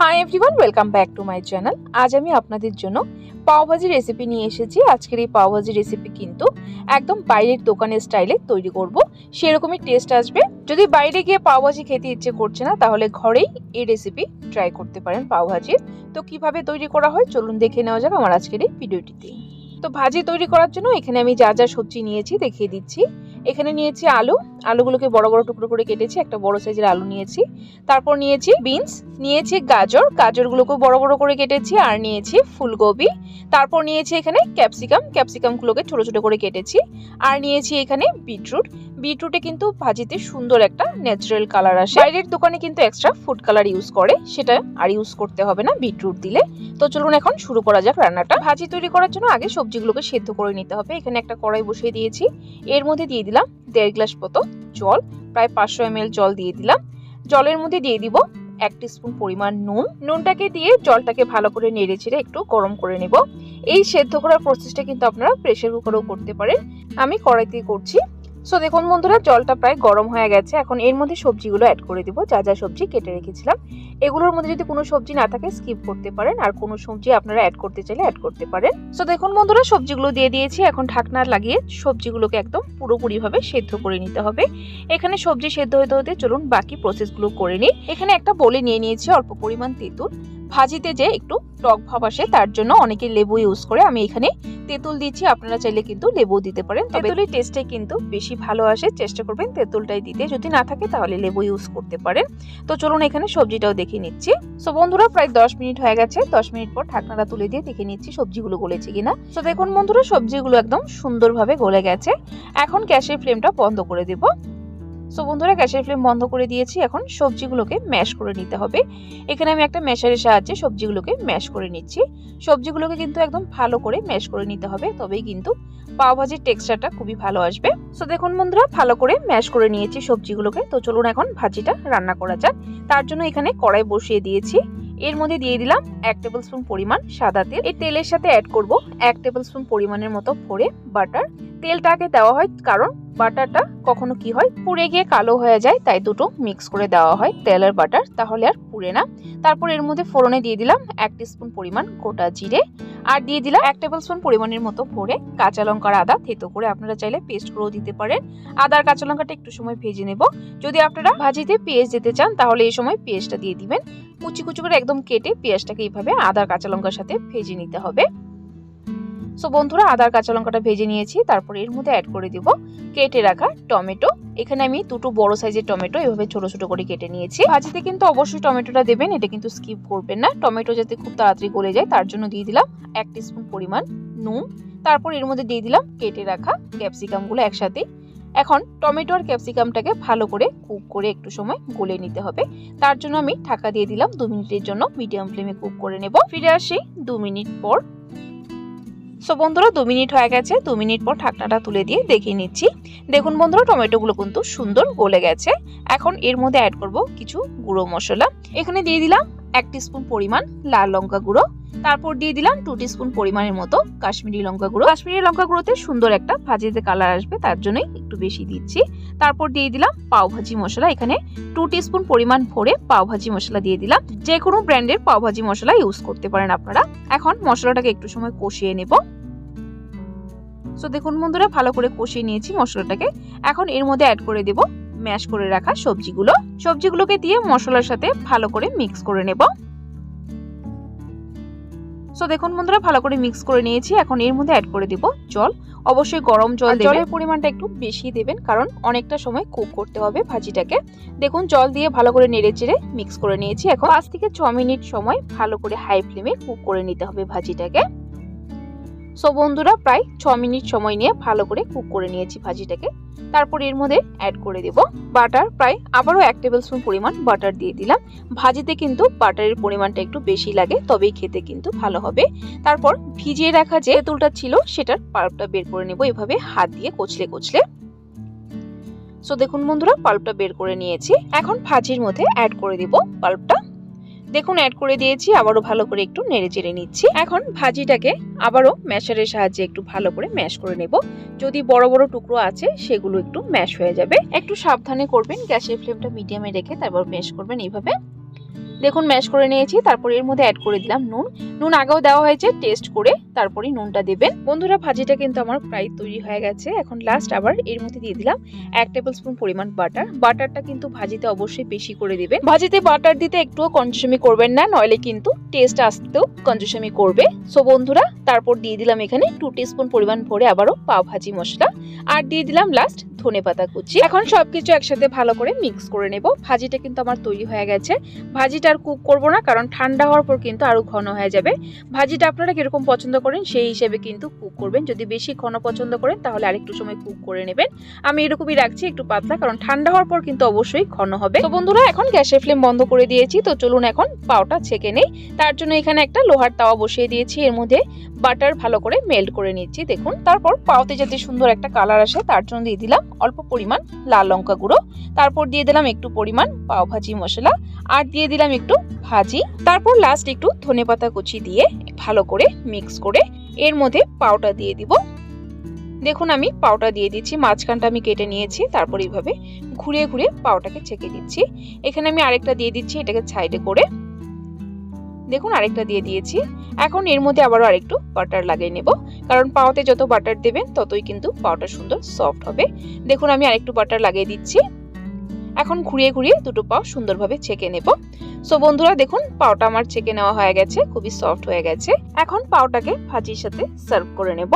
Hi everyone welcome back to my channel আজ আমি আপনাদের জন্য পাওভাজি রেসিপি নিয়ে এসেছি। আজকের এই পাওভাজি রেসিপি কিন্তু একদম বাইরের দোকানের স্টাইলে তৈরি করব। সেরকমই টেস্ট আসবে। যদি বাইরে গিয়ে পাওভাজি খেতে ইচ্ছে করছে না, তাহলে ঘরেই এই রেসিপি ট্রাই করতে পারেন পাওভাজির তো কীভাবে তৈরি করা হয় চলুন দেখে নেওয়া যাক আমার আজকের এই ভিডিওটিতে তো ভাজি তৈরি করার জন্য এখানে আমি যা যা সবজি নিয়েছি দেখিয়ে দিচ্ছি। এখানে নিয়েছি আলু। আলুগুলোকে বড় বড় টুকরো করে কেটেছি, একটা বড় সাইজের আলু নিয়েছি। তারপর নিয়েছি বিনস, নিয়েছি গাজর। গাজরগুলোকেও বড় বড় করে কেটেছি আর নিয়েছি ফুলকপি। তারপর নিয়েছি এখানে ক্যাপসিকাম। ক্যাপসিকামগুলোকে ছোট ছোট করে কেটেছি। আর নিয়েছি এখানে বিটরুট। বিটরুটে কিন্তু ভাজিতে সুন্দর একটা ন্যাচারাল কালার আসে। বাইরের দোকানে কিন্তু এক্সট্রা ফুড কালার ইউজ করে, সেটা আর ইউজ করতে হবে না বিটরুট দিলে। তো চলুন এখন শুরু করা যাক রান্নাটা। ভাজি তৈরি করার জন্য আগে সবজিগুলোকে সেদ্ধ করে নিতে হবে। এখানে একটা কড়াই বসিয়ে দিয়েছি। এর মধ্যে দিয়ে দিলাম দেড় গ্লাস মতো জল, প্রায় পাঁচশো এম জল দিয়ে দিলাম। জলের মধ্যে দিয়ে দিব এক স্পুন পরিমাণ নুন। নুনটাকে দিয়ে জলটাকে ভালো করে নেড়ে ছেড়ে একটু গরম করে নেব। এই সেদ্ধ করার প্রসেসটা কিন্তু আপনারা প্রেশার কুকারেও করতে পারেন। আমি কড়াইতেই করছি সো দেখুন বন্ধুরা, জলটা প্রায় গরম হয়ে গেছে। এখন এর মধ্যে সবজিগুলো অ্যাড করে দিব। যা যা সবজি কেটে রেখেছিলাম। এগুলোর মধ্যে যদি কোনো সবজি না থাকে স্কিপ করতে পারেন। আর কোনো সবজি আপনারা অ্যাড করতে চাইলে অ্যাড করতে পারেন। সো দেখুন বন্ধুরা, সবজিগুলো দিয়ে দিয়েছি। এখন ঢাকনা লাগিয়ে সবজিগুলোকে একদম পুরোপুরিভাবে সেদ্ধ করে নিতে হবে। এখানে সবজি সেদ্ধ হতে হতে চলুন বাকি প্রসেসগুলো করে নিই। এখানে একটা বলে নিয়ে নিয়েছি অল্প পরিমাণ তেঁতুল। ভাজিতে যে একটু টক ভাব আসে তার জন্য অনেকে লেবু ইউজ করে। আমি এখানে তেঁতুল দিচ্ছি। আপনারা চাইলে কিন্তু লেবু দিতে পারেন। তেঁতুলের টেস্টে কিন্তু বেশি ভালো আসে। চেষ্টা করবেন তেঁতুলটাই দিতে। যদি না থাকে তাহলে লেবু ইউজ করতে পারেন। তো চলুন এখানে সবজিটাও দেখে নিচ্ছি। সো বন্ধুরা প্রায় দশ মিনিট হয়ে গেছে। দশ মিনিট পর ঢাকনাটা তুলে দিয়ে দেখে নিচ্ছি সবজিগুলো গলেছে কিনা। তো দেখুন বন্ধুরা সবজিগুলো একদম সুন্দরভাবে গলে গেছে। এখন গ্যাসের ফ্লেমটা বন্ধ করে দেব। সো বন্ধুরা গ্যাসের ফ্লেম বন্ধ করে দিয়েছি। এখন সবজিগুলোকে ম্যাশ করে নিতে হবে। এখানে আমি একটা ম্যাশারের সাহায্যে সবজিগুলোকে ম্যাশ করে নিচ্ছি। সবজিগুলোকে কিন্তু একদম ভালো করে ম্যাশ করে নিতে হবে। তবেই কিন্তু পাওভাজির টেক্সচারটা খুবই ভালো আসবে। সো দেখুন বন্ধুরা, ভালো করে ম্যাশ করে নিয়েছি সবজিগুলোকে। তো চলুন এখন ভাজিটা রান্না করা যাক। তার জন্য এখানে কড়াই বসিয়ে দিয়েছি। এর মধ্যে দিয়ে দিলাম এক টেবিল স্পুন পরিমাণ সাদা তেল। এই তেলের সাথে অ্যাড করব এক টেবিল স্পুন পরিমাণের মতো ভরে বাটার তেলটাকে দেওয়া হয়, কারণ বাটারটা কখনো কি হয়, পুড়ে গিয়ে কালো হয়ে যায়, তাই দুটো মিক্স করে দেওয়া হয় তেল আর বাটার, তাহলে আর পুড়ে না। তারপর এর মধ্যে ফোড়নে দিয়ে দিলাম এক স্পুন পরিমাণ গোটা জিরে, আর দিয়ে দিলাম এক টেবিল স্পুন পরিমাণের মতো ভরে কাঁচা লঙ্কার আদা, থেতো করে আপনারা চাইলে পেস্ট করেও দিতে পারেন। আদার কাঁচা লঙ্কাটা একটু সময় ভেজে নেব। যদি আপনারা ভাজিতে পেঁয়াজ দিতে চান, তাহলে এই সময় পেঁয়াজটা দিয়ে দিবেন। কুচি কুচি করে একদম কেটে পেঁয়াজটাকে এইভাবে আদার কাঁচা লঙ্কার সাথে ভেজে নিতে হবে। সো বন্ধুরা, আদার কাঁচা লঙ্কাটা ভেজে নিয়েছি, তারপর এর মধ্যে অ্যাড করে দিব কেটে রাখা টমেটো। এখানে আমি দুটো বড় সাইজের টমেটো এভাবে ছোট ছোট করে কেটে নিয়েছি। ভাজিতে কিন্তু অবশ্যই টমেটোটা দেবেন, এটা কিন্তু স্কিপ করবেন না। টমেটো যাতে খুব তাড়াতাড়ি গলে যায়, তার জন্য দিয়ে দিলাম এক স্পুন পরিমাণ নুন। তারপর এর মধ্যে দিয়ে দিলাম কেটে রাখা ক্যাপসিকামগুলো একসাথে। এখন টমেটো আর ক্যাপসিকামটাকে ভালো করে কুক করে একটু সময় গলে নিতে হবে। তার জন্য আমি ঢাকা দিয়ে দিলাম দু মিনিটের জন্য মিডিয়াম ফ্লেমে কুক করে নেব। ফিরে আসি দু মিনিট পর। সো বন্ধুরা, দু মিনিট হয়ে গেছে। দু মিনিট পর ঢাকনাটা তুলে দিয়ে দেখে নিচ্ছি। দেখুন বন্ধুরা, টমেটোগুলো কিন্তু সুন্দর গলে গেছে। এখন এর মধ্যে অ্যাড করব কিছু গুঁড়ো মশলা। এখানে দিয়ে দিলাম এক স্পুন পরিমাণ লাল লঙ্কা গুঁড়ো। তারপর দিয়ে দিলাম টু স্পুন পরিমাণের মতো কাশ্মীরি লঙ্কা গুঁড়ো। কাশ্মীরি লঙ্কা গুঁড়োতে সুন্দর একটা ভাজিতে কালার আসবে, তার জন্যই একটু বেশি দিচ্ছি। তারপর দিয়ে দিলাম পাও ভাজি মশলা। এখানে টু স্পুন পরিমাণ ভরে পাও ভাজি মশলা দিয়ে দিলাম। যে কোনো ব্র্যান্ডের পাও ভাজি মশলা ইউজ করতে পারেন আপনারা। এখন মশলাটাকে একটু সময় কষিয়ে নেব। সো দেখুন বন্ধুরা, ভালো করে কষিয়ে নিয়েছি মশলাটাকে। এখন এর মধ্যে অ্যাড করে দেব ম্যাশ করে রাখা সবজিগুলো। সবজিগুলোকে দিয়ে মশলার সাথে ভালো করে মিক্স করে নেব। সো দেখুন বন্ধুরা ভালো করে মিক্স করে নিয়েছি। এখন এর মধ্যে অ্যাড করে দিব জল। অবশ্যই গরম জল জলের পরিমাণটা একটু বেশি দেবেন কারণ অনেকটা সময় কুক করতে হবে ভাজিটাকে। দেখুন জল দিয়ে ভালো করে নেড়ে চেড়ে মিক্স করে নিয়েছি। এখন পাঁচ থেকে ছ মিনিট সময় ভালো করে হাই ফ্লেমে কুক করে নিতে হবে ভাজিটাকে। সো বন্ধুরা, প্রায় ছ মিনিট সময় নিয়ে ভালো করে কুক করে নিয়েছি ভাজিটাকে। তারপর এর মধ্যে অ্যাড করে দেব বাটার প্রায় আবারও এক টেবিল স্পুন পরিমাণ বাটার দিয়ে দিলাম। ভাজিতে কিন্তু বাটারের পরিমাণটা একটু বেশি লাগে, তবেই খেতে কিন্তু ভালো হবে। তারপর ভিজিয়ে রাখা যে তেঁতুলটা ছিল, সেটার পাল্পটা বের করে নেব। এভাবে হাত দিয়ে কচলে কচলে। সো দেখুন বন্ধুরা পাল্পটা বের করে নিয়েছি। এখন ভাজির মধ্যে অ্যাড করে দিব পাল্পটা দেখুন অ্যাড করে দিয়েছি, আবারও ভালো করে একটু নেড়ে চেড়ে নিচ্ছি। এখন ভাজিটাকে আবারও ম্যাশারের সাহায্যে একটু ভালো করে ম্যাশ করে নেব। যদি বড় বড় টুকরো আছে, সেগুলো একটু ম্যাশ হয়ে যাবে। একটু সাবধানে করবেন, গ্যাসের ফ্লেমটা মিডিয়ামে রেখে তারপর ম্যাশ করবেন এইভাবে। দেখুন ম্যাশ করে নিয়েছি, তারপর এর মধ্যে অ্যাড করে দিলাম নুন। নুন আগেও দেওয়া হয়েছে টেস্ট করে তারপরে নুনটা দেবেন। বন্ধুরা, ভাজিটা কিন্তু আমার প্রায় তৈরি হয়ে গেছে। এখন লাস্ট আবার এর মধ্যে দিয়ে দিলাম এক টেবিল স্পুন পরিমাণ বাটার বাটারটা কিন্তু ভাজিতে অবশ্যই বেশি করে দিবেন। ভাজিতে বাটার দিতে একটুও কনজুসমি করবেন না, নইলে কিন্তু টেস্ট আসতেও কনজুসমি করবে। সো বন্ধুরা, তারপর দিয়ে দিলাম এখানে টু স্পুন পরিমাণ ভরে আবারও পাও ভাজি মশলা। আর দিয়ে দিলাম লাস্ট ধনে পাতা কুচি। এখন সবকিছু একসাথে ভালো করে মিক্স করে নেব। ভাজিটা কিন্তু আমার তৈরি হয়ে গেছে। ভাজিটা আর কুক করব না, কারণ ঠান্ডা হওয়ার পর কিন্তু আরও ঘন হয়ে যাবে। ভাজিটা আপনারা কীরকম পছন্দ করেন সেই হিসেবে কিন্তু কুক করবেন। যদি বেশি ঘন পছন্দ করেন, তাহলে আরেকটু সময় কুক করে নেবেন। আমি এরকমই রাখছি একটু পাতলা, কারণ ঠান্ডা হওয়ার পর কিন্তু অবশ্যই ঘন হবে। তো বন্ধুরা, এখন গ্যাসের ফ্লেম বন্ধ করে দিয়েছি। তো চলুন এখন পাওটা ছেঁকে নেই। তার জন্য এখানে একটা লোহার তাওয়া বসিয়ে দিয়েছি। এর মধ্যে বাটার ভালো করে মেল্ট করে নিচ্ছি। দেখুন, তারপর পাওতে যাতে সুন্দর একটা কালার আসে, তার জন্য দিয়ে দিলাম অল্প পরিমাণ লাল লঙ্কা গুঁড়ো, তারপর দিয়ে দিলাম একটু পরিমাণ পাও ভাজি মশলা, আর দিয়ে দিলাম একটু ভাজি। তারপর লাস্ট একটু ধনেপাতা কুচি দিয়ে ভালো করে মিক্স করে এর মধ্যে পাউটা দিয়ে দিব। দেখুন আমি পাউটা দিয়ে দিচ্ছি, মাঝখানটা আমি কেটে নিয়েছি, তারপর এইভাবে ঘুরিয়ে ঘুরিয়ে পাউটাকে ছেঁকে দিচ্ছি। এখানে আমি আরেকটা দিয়ে দিচ্ছি, এটাকে সাইডে করে দেখুন, আরেকটা দিয়ে দিয়েছি। এখন এর মধ্যে আবারও আরেকটু বাটার লাগিয়ে নেব। কারণ পাওয়াতে যত বাটার দেবেন, ততই কিন্তু পাওয়াটা সুন্দর সফট হবে। দেখুন, আমি আরেকটু বাটার লাগিয়ে দিচ্ছি। এখন ঘুরিয়ে ঘুরিয়ে দুটো পাও সুন্দরভাবে ছেঁকে নেব। সো বন্ধুরা, দেখুন পাওটা আমার ছেঁকে নেওয়া হয়ে গেছে, খুবই সফট হয়ে গেছে। এখন পাওটাকে ভাজির সাথে সার্ভ করে নেব।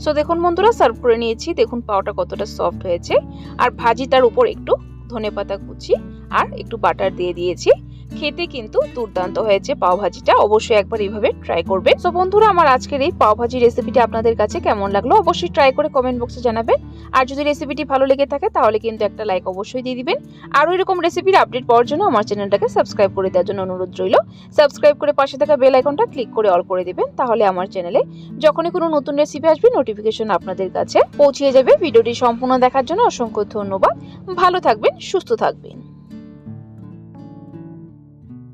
সো দেখুন, বন্ধুরা সার্ভ করে নিয়েছি। দেখুন পাওটা কতটা সফট হয়েছে। আর ভাজিটার উপর একটু ধনেপাতা কুচি আর একটু বাটার দিয়ে দিয়েছি। খেতে কিন্তু দুর্দান্ত হয়েছে পাও ভাজিটা অবশ্যই একবার এইভাবে ট্রাই করবে তো বন্ধুরা, আমার আজকের এই পাও ভাজি রেসিপিটি আপনাদের কাছে কেমন লাগল অবশ্যই ট্রাই করে কমেন্ট বক্সে জানাবেন। আর যদি রেসিপিটি ভালো লেগে থাকে, তাহলে কিন্তু একটা লাইক অবশ্যই দিয়ে দিবেন। আরও এরকম রেসিপির আপডেট পাওয়ার জন্য আমার চ্যানেলটাকে সাবস্ক্রাইব করে দেওয়ার জন্য অনুরোধ রইল। সাবস্ক্রাইব করে পাশে থাকা বেল আইকনটা ক্লিক করে অল করে দিবেন, তাহলে আমার চ্যানেলে যখনই কোনো নতুন রেসিপি আসবে নোটিফিকেশন আপনাদের কাছে পৌঁছে যাবে। ভিডিওটি সম্পূর্ণ দেখার জন্য অসংখ্য ধন্যবাদ। ভালো থাকবেন, সুস্থ থাকবেন।